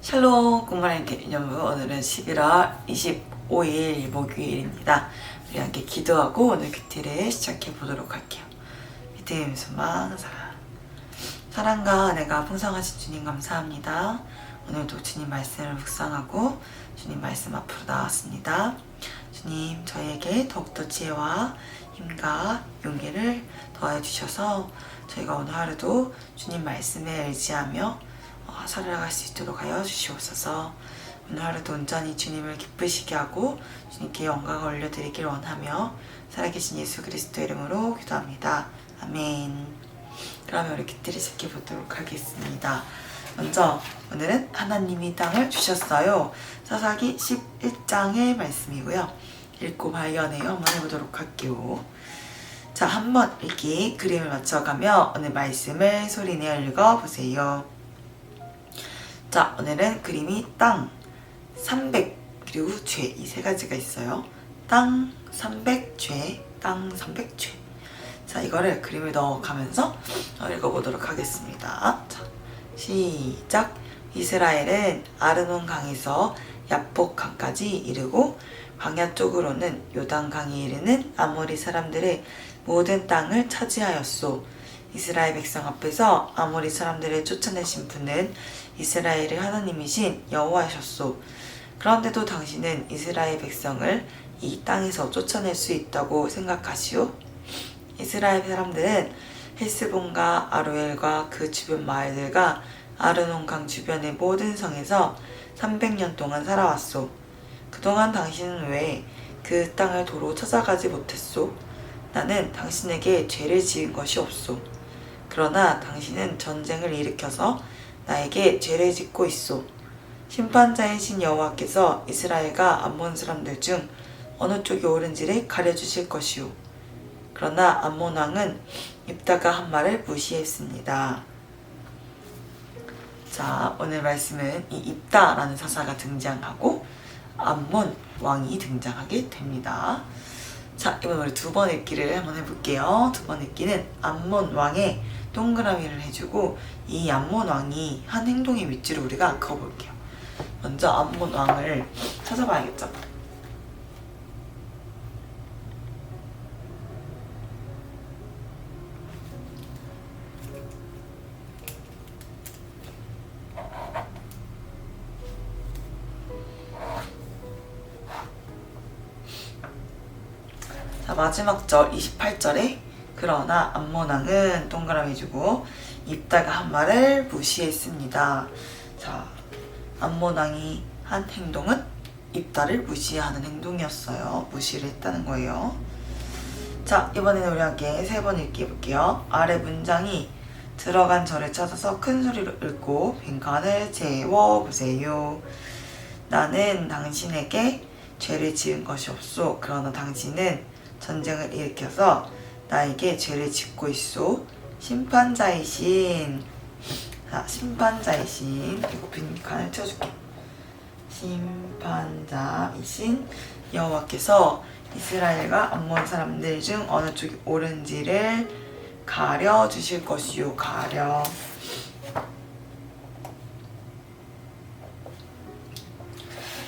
샬롬 꿈마랭 개념부 오늘은 11월 25일 목요일입니다. 우리 함께 기도하고 오늘 큐티를 시작해 보도록 할게요. 믿음, 소망, 사랑. 사랑과 은혜가 풍성하신 주님 감사합니다. 오늘도 주님 말씀을 묵상하고 주님 말씀 앞으로 나왔습니다. 주님 저희에게 더욱더 지혜와 힘과 용기를 더해 주셔서 저희가 오늘 하루도 주님 말씀에 의지하며 어, 살아갈 수 있도록 하여 주시옵소서. 오늘 하루도 온전히 주님을 기쁘시게 하고 주님께 영광을 올려드리길 원하며 살아계신 예수 그리스도 이름으로 기도합니다. 아멘. 그러면 우리 기트를 지켜보도록 하겠습니다. 먼저 오늘은 하나님이 땅을 주셨어요. 사사기 11장의 말씀이고요. 읽고 발견해요. 한번 해보도록 할게요. 자, 한번 읽기 그림을 맞춰가며 오늘 말씀을 소리내어 읽어보세요. 자, 오늘은 그림이 땅, 300, 그리고 죄, 이 세 가지가 있어요. 땅, 300, 죄, 땅, 300, 죄. 자, 이거를 그림을 넣어가면서 어, 읽어보도록 하겠습니다. 자, 시작. 이스라엘은 아르논 강에서 야복 강까지 이르고 광야 쪽으로는 요단 강에 이르는 아모리 사람들의 모든 땅을 차지하였소. 이스라엘 백성 앞에서 아모리 사람들을 쫓아내신 분은 이스라엘의 하나님이신 여호와셨소. 그런데도 당신은 이스라엘 백성을 이 땅에서 쫓아낼 수 있다고 생각하시오? 이스라엘 사람들은 헬스본과 아로엘과 그 주변 마을들과 아르논 강 주변의 모든 성에서 300년 동안 살아왔소. 그동안 당신은 왜 그 땅을 도로 찾아가지 못했소? 나는 당신에게 죄를 지은 것이 없소. 그러나 당신은 전쟁을 일으켜서 나에게 죄를 짓고 있소. 심판자이신 여호와께서 이스라엘과 암몬 사람들 중 어느 쪽이 옳은지를 가려주실 것이오. 그러나 암몬 왕은 입다가 한 말을 무시했습니다. 자, 오늘 말씀은 이 입다라는 사사가 등장하고 암몬 왕이 등장하게 됩니다. 자, 이번 우리 두 번 읽기를 한번 해볼게요. 두 번 읽기는 암몬 왕의 동그라미를 해주고 이 암몬 왕이 한 행동의 위치를 우리가 그어볼게요. 먼저 암몬 왕을 찾아봐야겠죠. 자, 마지막 절 28절에 그러나 암모낭은 동그라미 주고 입다가 한 말을 무시했습니다. 자, 암모낭이 한 행동은 입다를 무시하는 행동이었어요. 무시를 했다는 거예요. 자, 이번에는 우리 함께 세 번 읽기 해볼게요. 아래 문장이 들어간 절을 찾아서 큰 소리로 읽고 빈칸을 채워보세요. 나는 당신에게 죄를 지은 것이 없소. 그러나 당신은 전쟁을 일으켜서 나에게 죄를 짓고 있소. 심판자이신 자, 심판자이신 이거 빈칸을 쳐줄게. 심판자이신 여호와께서 이스라엘과 암몬 사람들 중 어느 쪽이 옳은지를 가려 주실 것이요 가려.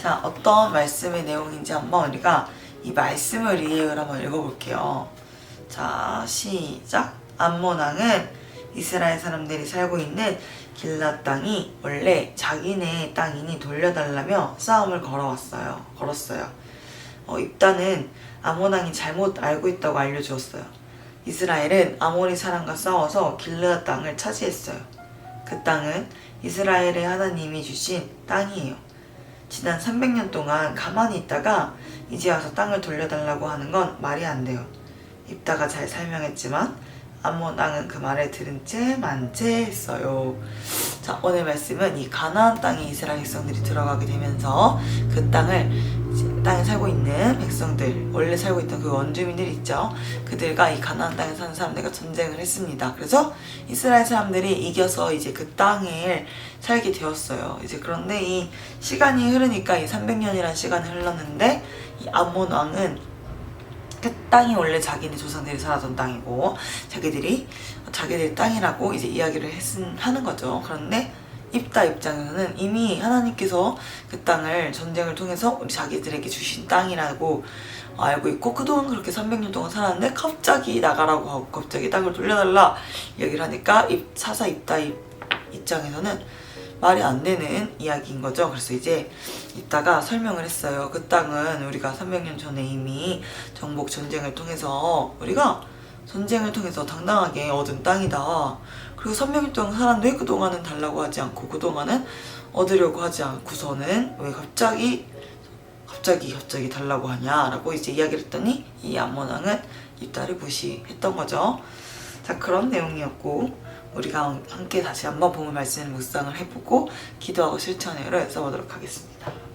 자, 어떤 말씀의 내용인지 한번 우리가 이 말씀을 이해를 한번 읽어볼게요. 자, 시작. 암모낭은 이스라엘 사람들이 살고 있는 길라 땅이 원래 자기네 땅이니 돌려달라며 싸움을 걸어왔어요. 걸었어요. 어, 입다는 아모낭이 잘못 알고 있다고 알려주었어요. 이스라엘은 아모리 사람과 싸워서 길라 땅을 차지했어요. 그 땅은 이스라엘의 하나님이 주신 땅이에요. 지난 300년 동안 가만히 있다가 이제 와서 땅을 돌려달라고 하는 건 말이 안 돼요. 입다가 잘 설명했지만 암몬 땅은 그 말을 들은 채 만채 했어요. 자 오늘 말씀은 이 가나안 땅에 이스라엘 백성들이 들어가게 되면서 그 땅을 땅에 살고 있는 백성들 원래 살고 있던 그 원주민들 있죠. 그들과 이 가나안 땅에 사는 사람들과 전쟁을 했습니다. 그래서 이스라엘 사람들이 이겨서 이제 그 땅을 살게 되었어요. 이제 그런데 이 시간이 흐르니까 이 300년이라는 시간이 흘렀는데 이 암몬 왕은 그 땅이 원래 자기네 조상들이 살았던 땅이고 자기들이 자기들 땅이라고 이제 이야기를 했은 하는 거죠. 그런데 입다 입장에서는 이미 하나님께서 그 땅을 전쟁을 통해서 우리 자기들에게 주신 땅이라고 알고 있고 그동안 그렇게 300년 동안 살았는데 갑자기 나가라고 하고 갑자기 땅을 돌려달라 얘기를 하니까 입, 사사 입다 입, 입장에서는 말이 안 되는 이야기인 거죠. 그래서 이제 이따가 설명을 했어요. 그 땅은 우리가 300년 전에 이미 정복 전쟁을 통해서 우리가 전쟁을 통해서 당당하게 얻은 땅이다. 그리고 300년 동안 살았는데 그동안은 달라고 하지 않고 그동안은 얻으려고 하지 않고서는 왜 갑자기 갑자기 갑자기 달라고 하냐라고 이제 이야기를 했더니 이이 딸을 무시했던 거죠. 자 그런 내용이었고 우리가 함께 다시 한번 본문 말씀을 묵상을 해보고 기도하고 실천해를 써보도록 하겠습니다.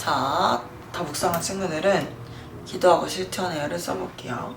자, 다 묵상한 친구들은 기도하고 실천해요를 써볼게요.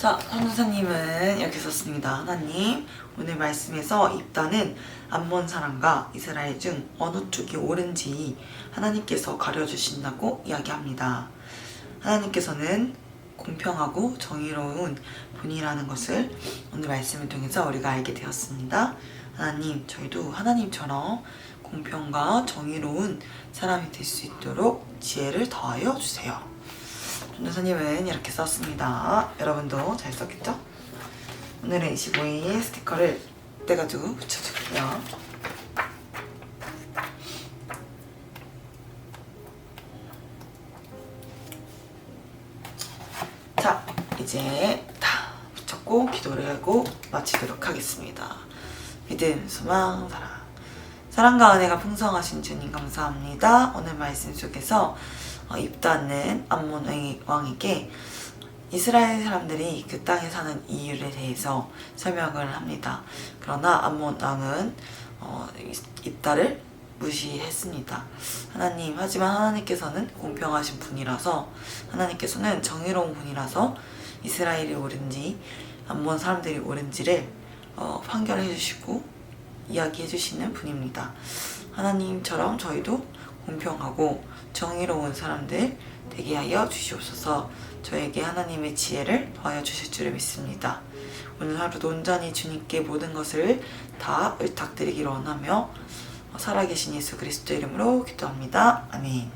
자, 선교사님은 이렇게 썼습니다. 하나님, 오늘 말씀에서 입다는 암몬 사람과 이스라엘 중 어느 쪽이 옳은지 하나님께서 가려주신다고 이야기합니다. 하나님께서는 공평하고 정의로운 분이라는 것을 오늘 말씀을 통해서 우리가 알게 되었습니다. 하나님, 저희도 하나님처럼 공평과 정의로운 사람이 될 수 있도록 지혜를 더하여 주세요. 전도사님은 이렇게 썼습니다. 여러분도 잘 썼겠죠? 오늘은 25일 스티커를 떼가지고 붙여줄게요. 자, 이제 다 붙였고 기도를 하고 마치도록 하겠습니다. 믿음, 소망, 사랑. 사랑과 은혜가 풍성하신 주님 감사합니다. 오늘 말씀 속에서 어, 입다는 암몬 왕에게 이스라엘 사람들이 그 땅에 사는 이유에 대해서 설명을 합니다. 그러나 암몬 왕은 어, 입다를 무시했습니다. 하나님, 하지만 하나님께서는 공평하신 분이라서 하나님께서는 정의로운 분이라서 이스라엘이 옳은지 암몬 사람들이 옳은지를 어, 판결해 주시고 이야기해 주시는 분입니다. 하나님처럼 저희도 공평하고 정의로운 사람들 되게 하여 주시옵소서 저에게 하나님의 지혜를 더하여 주실 줄을 믿습니다. 오늘 하루도 온전히 주님께 모든 것을 다 의탁드리기를 원하며 살아계신 예수 그리스도 이름으로 기도합니다. 아멘.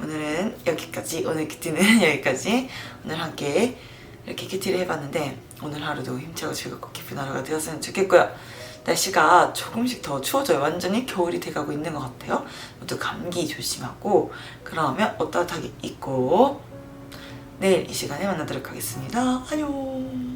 오늘은 여기까지 오늘 큐티는 여기까지 오늘 함께 이렇게 큐티를 해봤는데 오늘 하루도 힘차고 즐겁고 기쁜 하루가 되었으면 좋겠고요 날씨가 조금씩 더 추워져요. 완전히 겨울이 돼가고 있는 것 같아요. 모두 감기 조심하고 그러면 옷 따뜻하게 입고 내일 이 시간에 만나도록 하겠습니다. 안녕